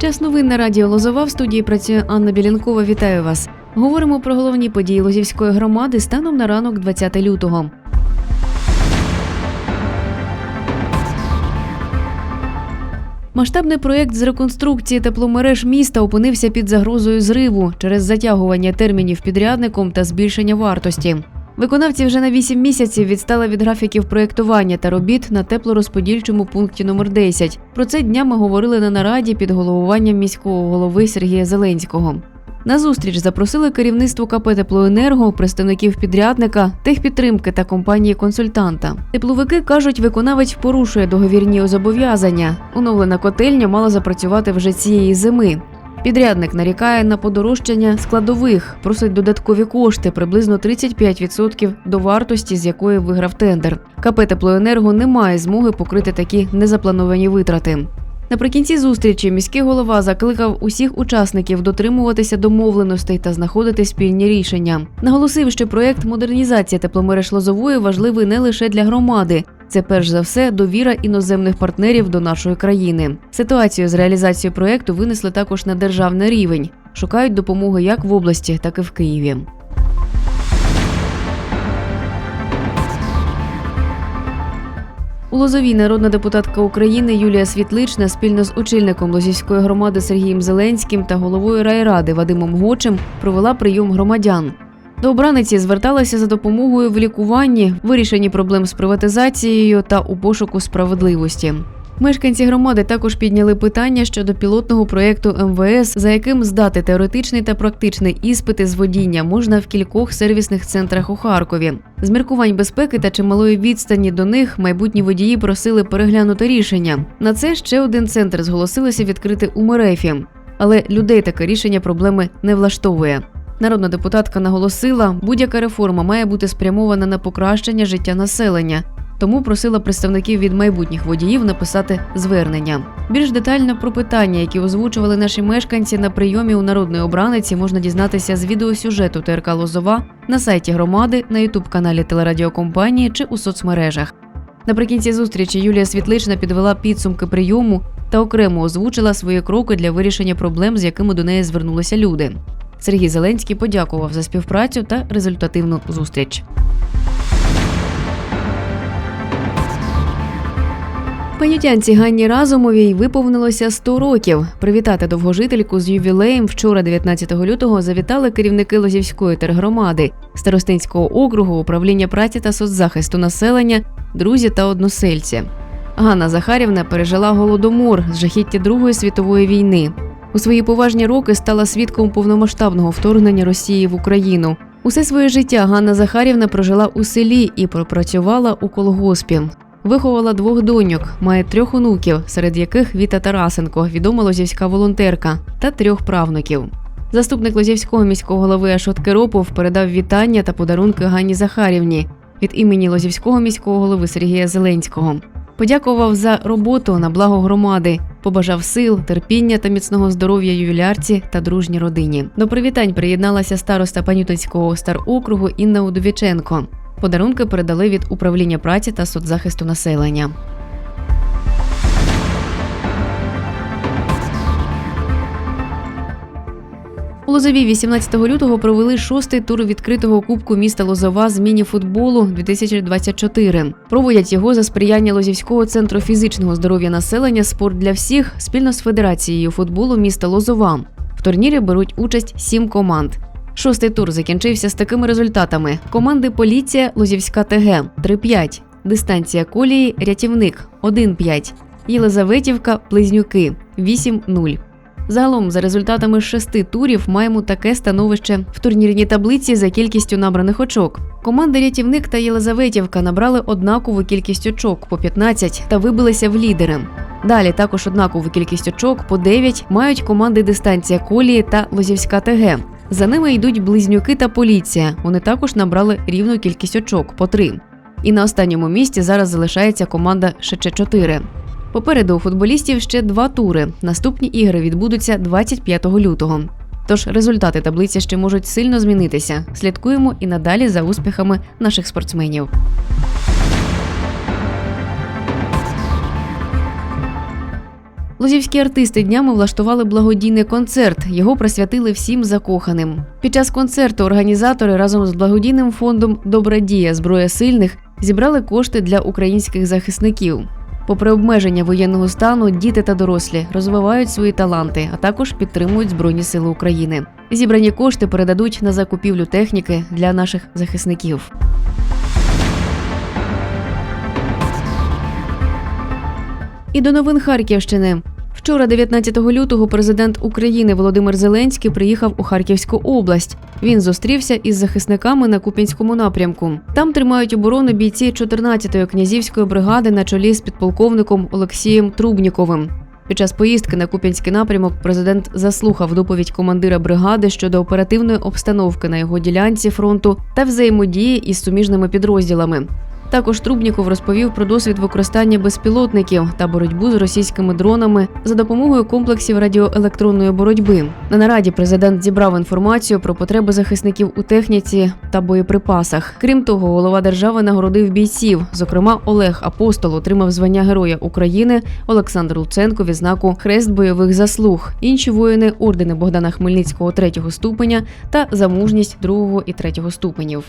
Час новин на радіо Лозова в студії працює Анна Білянкова. Вітаю вас. Говоримо про головні події Лозівської громади станом на ранок 20 лютого. Масштабний проєкт з реконструкції тепломереж міста опинився під загрозою зриву через затягування термінів підрядником та збільшення вартості. Виконавці вже на 8 місяців відстали від графіків проєктування та робіт на теплорозподільчому пункті номер 10. Про це днями говорили на нараді під головуванням міського голови Сергія Зеленського. На зустріч запросили керівництво КП «Теплоенерго», представників підрядника, техпідтримки та компанії-консультанта. Тепловики кажуть, виконавець порушує договірні зобов'язання. Оновлена котельня мала запрацювати вже цієї зими. Підрядник нарікає на подорожчання складових, просить додаткові кошти приблизно 35% до вартості, з якої виграв тендер. КП «Теплоенерго» не має змоги покрити такі незаплановані витрати. Наприкінці зустрічі міський голова закликав усіх учасників дотримуватися домовленостей та знаходити спільні рішення. Наголосив, що проєкт модернізації тепломереж Лозової важливий не лише для громади. Це перш за все довіра іноземних партнерів до нашої країни. Ситуацію з реалізацією проєкту винесли також на державний рівень. Шукають допомоги як в області, так і в Києві. У Лозовій народна депутатка України Юлія Світлична спільно з очільником Лозівської громади Сергієм Зеленським та головою райради Вадимом Гочем провела прийом громадян. До обраниці зверталася за допомогою в лікуванні, вирішенні проблем з приватизацією та у пошуку справедливості. Мешканці громади також підняли питання щодо пілотного проєкту МВС, за яким здати теоретичний та практичний іспити з водіння можна в кількох сервісних центрах у Харкові. З міркувань безпеки та чималої відстані до них майбутні водії просили переглянути рішення. На це ще один центр зголосилися відкрити у Мерефі. Але людей таке рішення проблеми не влаштовує. Народна депутатка наголосила, будь-яка реформа має бути спрямована на покращення життя населення. Тому просила представників від майбутніх водіїв написати звернення. Більш детально про питання, які озвучували наші мешканці на прийомі у народної обраниці, можна дізнатися з відеосюжету ТРК Лозова на сайті громади, на ютуб-каналі телерадіокомпанії чи у соцмережах. Наприкінці зустрічі Юлія Світлична підвела підсумки прийому та окремо озвучила свої кроки для вирішення проблем, з якими до неї звернулися люди. Сергій Зеленський подякував за співпрацю та результативну зустріч. Панютянці Ганні Разумовій виповнилося 100 років. Привітати довгожительку з ювілеєм вчора, 19 лютого, завітали керівники Лозівської тергромади, Старостинського округу, управління праці та соцзахисту населення, друзі та односельці. Ганна Захарівна пережила голодомор з жахіття Другої світової війни. У свої поважні роки стала свідком повномасштабного вторгнення Росії в Україну. Усе своє життя Ганна Захарівна прожила у селі і пропрацювала у колгоспі. Виховала двох доньок, має трьох онуків, серед яких Віта Тарасенко, відома лозівська волонтерка, та трьох правнуків. Заступник Лозівського міського голови Ашот Керопов передав вітання та подарунки Ганні Захарівні від імені Лозівського міського голови Сергія Зеленського. Подякував за роботу на благо громади, побажав сил, терпіння та міцного здоров'я ювілярці та дружній родині. До привітань приєдналася староста Панютинського старокругу Інна Удовіченко. Подарунки передали від управління праці та соцзахисту населення. У Лозові 18 лютого провели шостий тур відкритого кубку міста Лозова з міні-футболу 2024. Проводять його за сприяння Лозівського центру фізичного здоров'я населення Спорт для всіх спільно з Федерацією футболу міста Лозова. В турнірі беруть участь сім команд. Шостий тур закінчився з такими результатами: команди Поліція Лозівська ТГ 3-5, дистанція колії Рятівник 1-5, Єлизаветівка Близнюки 8-0. Загалом, за результатами шести турів, маємо таке становище в турнірній таблиці за кількістю набраних очок. Команди Рятівник та Єлизаветівка набрали однакову кількість очок по 15 та вибилися в лідери. Далі також однакову кількість очок по 9 мають команди Дистанція Колії та Лозівська ТГ. За ними йдуть близнюки та поліція. Вони також набрали рівну кількість очок по 3. І на останньому місці зараз залишається команда Шече 4 Попереду у футболістів ще два тури. Наступні ігри відбудуться 25 лютого. Тож результати таблиці ще можуть сильно змінитися. Слідкуємо і надалі за успіхами наших спортсменів. Лозівські артисти днями влаштували благодійний концерт. Його присвятили всім закоханим. Під час концерту організатори разом з благодійним фондом Добра дія зброя сильних зібрали кошти для українських захисників. Попри обмеження воєнного стану, діти та дорослі розвивають свої таланти, а також підтримують Збройні Сили України. Зібрані кошти передадуть на закупівлю техніки для наших захисників. І до новин Харківщини. Вчора, 19 лютого, президент України Володимир Зеленський приїхав у Харківську область. Він зустрівся із захисниками на Куп'янському напрямку. Там тримають оборону бійці 14-ї князівської бригади на чолі з підполковником Олексієм Трубніковим. Під час поїздки на Куп'янський напрямок президент заслухав доповідь командира бригади щодо оперативної обстановки на його ділянці фронту та взаємодії із суміжними підрозділами. Також Трубніков розповів про досвід використання безпілотників та боротьбу з російськими дронами за допомогою комплексів радіоелектронної боротьби. На нараді президент зібрав інформацію про потреби захисників у техніці та боєприпасах. Крім того, голова держави нагородив бійців. Зокрема, Олег Апостол отримав звання Героя України, Олександр Луценко відзнаку Хрест бойових заслуг. Інші воїни ордени Богдана Хмельницького третього ступеня та за мужність другого і третього ступенів.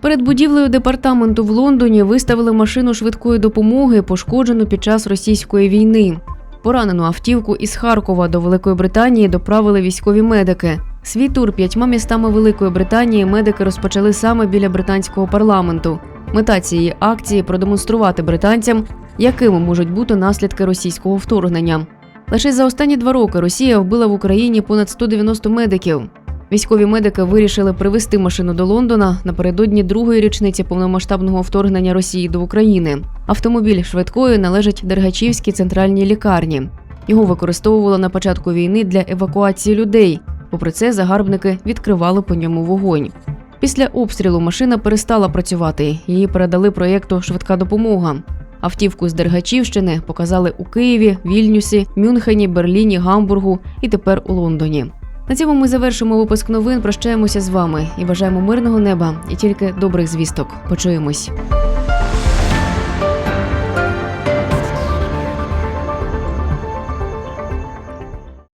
Перед будівлею департаменту в Лондоні виставили машину швидкої допомоги, пошкоджену під час російської війни. Поранену автівку із Харкова до Великої Британії доправили військові медики. Свій тур п'ятьма містами Великої Британії медики розпочали саме біля британського парламенту. Мета цієї акції продемонструвати британцям, якими можуть бути наслідки російського вторгнення. Лише за останні два роки Росія вбила в Україні понад 190 медиків. Військові медики вирішили привезти машину до Лондона напередодні другої річниці повномасштабного вторгнення Росії до України. Автомобіль швидкої належить Дергачівській центральній лікарні. Його використовували на початку війни для евакуації людей. Попри це, загарбники відкривали по ньому вогонь. Після обстрілу машина перестала працювати. Її передали проєкту Швидка допомога. Автівку з Дергачівщини показали у Києві, Вільнюсі, Мюнхені, Берліні, Гамбургу і тепер у Лондоні. На цьому ми завершимо випуск новин. Прощаємося з вами і бажаємо мирного неба і тільки добрих звісток. Почуємось.